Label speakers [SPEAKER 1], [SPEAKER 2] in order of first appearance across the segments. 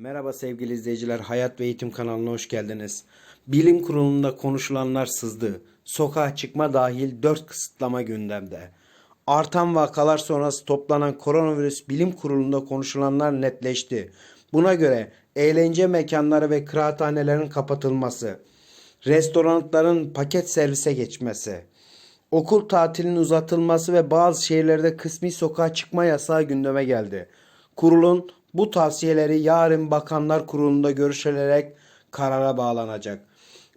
[SPEAKER 1] Merhaba sevgili izleyiciler, Hayat ve Eğitim kanalına hoş geldiniz. Bilim kurulunda konuşulanlar sızdı. Sokağa çıkma dahil 4 kısıtlama gündemde. Artan vakalar sonrası toplanan koronavirüs bilim kurulunda konuşulanlar netleşti. Buna göre eğlence mekanları ve kıraathanelerin kapatılması, restoranların paket servise geçmesi, okul tatilinin uzatılması ve bazı şehirlerde kısmi sokağa çıkma yasağı gündeme geldi. Kurulun bu tavsiyeleri yarın Bakanlar Kurulu'nda görüşülerek karara bağlanacak.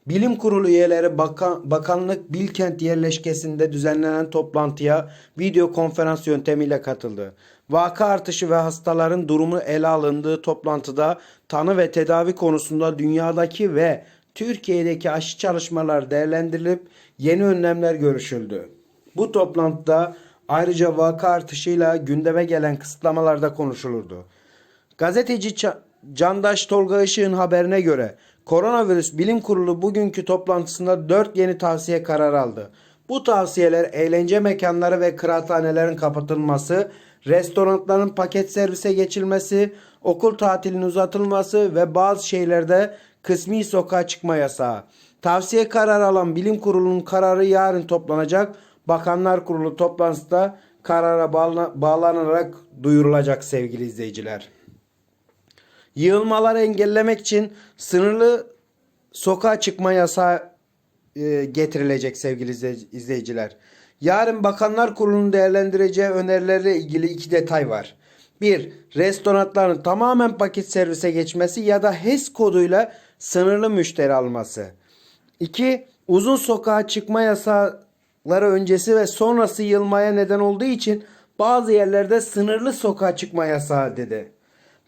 [SPEAKER 1] Bilim Kurulu üyeleri bakan, bakanlık Bilkent yerleşkesinde düzenlenen toplantıya video konferans yöntemiyle katıldı. Vaka artışı ve hastaların durumu ele alındığı toplantıda tanı ve tedavi konusunda dünyadaki ve Türkiye'deki aşı çalışmalar değerlendirilip yeni önlemler görüşüldü. Bu toplantıda ayrıca vaka artışıyla gündeme gelen kısıtlamalar da konuşulurdu. Gazeteci Candaş Tolga Işık'ın haberine göre Koronavirüs Bilim Kurulu bugünkü toplantısında 4 yeni tavsiye kararı aldı. Bu tavsiyeler eğlence mekanları ve kıraathanelerin kapatılması, restoranların paket servise geçilmesi, okul tatilinin uzatılması ve bazı şehirlerde kısmi sokağa çıkma yasağı. Tavsiye kararı alan Bilim Kurulu'nun kararı yarın toplanacak. Bakanlar Kurulu toplantısında karara bağla- bağlanarak duyurulacak sevgili izleyiciler. Yığılmaları engellemek için sınırlı sokağa çıkma yasağı e, getirilecek sevgili izle- izleyiciler. Yarın Bakanlar Kurulu'nun değerlendireceği önerilerle ilgili iki detay var. 1. Restoranların tamamen paket servise geçmesi ya da HES koduyla sınırlı müşteri alması. 2. Uzun sokağa çıkma yasakları öncesi ve sonrası yılmaya neden olduğu için bazı yerlerde sınırlı sokağa çıkma yasağı dedi.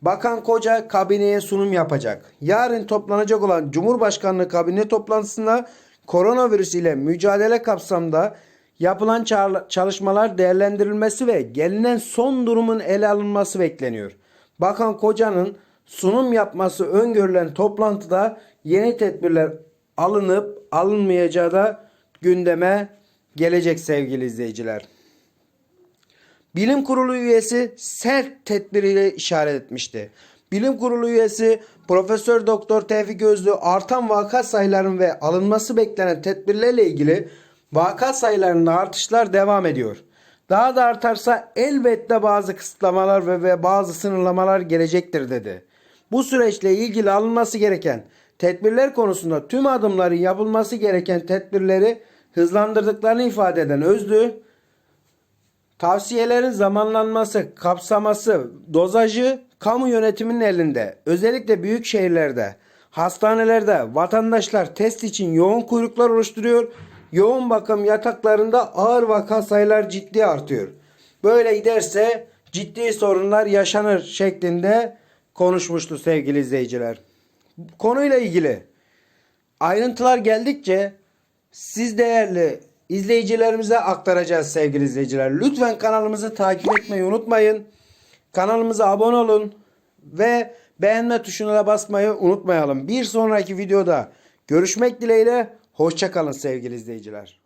[SPEAKER 1] Bakan Koca kabineye sunum yapacak. Yarın toplanacak olan Cumhurbaşkanlığı kabine toplantısında koronavirüs ile mücadele kapsamında yapılan çalışmalar değerlendirilmesi ve gelinen son durumun ele alınması bekleniyor. Bakan Koca'nın sunum yapması öngörülen toplantıda yeni tedbirler alınıp alınmayacağı da gündeme gelecek sevgili izleyiciler. Bilim Kurulu üyesi sert tedbiriyle işaret etmişti. Bilim Kurulu üyesi Profesör Doktor Tevfik Özlü artan vaka sayılarının ve alınması beklenen tedbirlerle ilgili vaka sayılarında artışlar devam ediyor. Daha da artarsa elbette bazı kısıtlamalar ve, ve bazı sınırlamalar gelecektir dedi. Bu süreçle ilgili alınması gereken tedbirler konusunda tüm adımların yapılması gereken tedbirleri hızlandırdıklarını ifade eden Özlü, Tavsiyelerin zamanlanması, kapsaması, dozajı kamu yönetiminin elinde. Özellikle büyük şehirlerde, hastanelerde vatandaşlar test için yoğun kuyruklar oluşturuyor. Yoğun bakım yataklarında ağır vaka sayılar ciddi artıyor. Böyle giderse ciddi sorunlar yaşanır şeklinde konuşmuştu sevgili izleyiciler. Konuyla ilgili ayrıntılar geldikçe siz değerli izleyicilerimize aktaracağız sevgili izleyiciler. Lütfen kanalımızı takip etmeyi unutmayın. Kanalımıza abone olun ve beğenme tuşuna da basmayı unutmayalım. Bir sonraki videoda görüşmek dileğiyle. Hoşçakalın sevgili izleyiciler.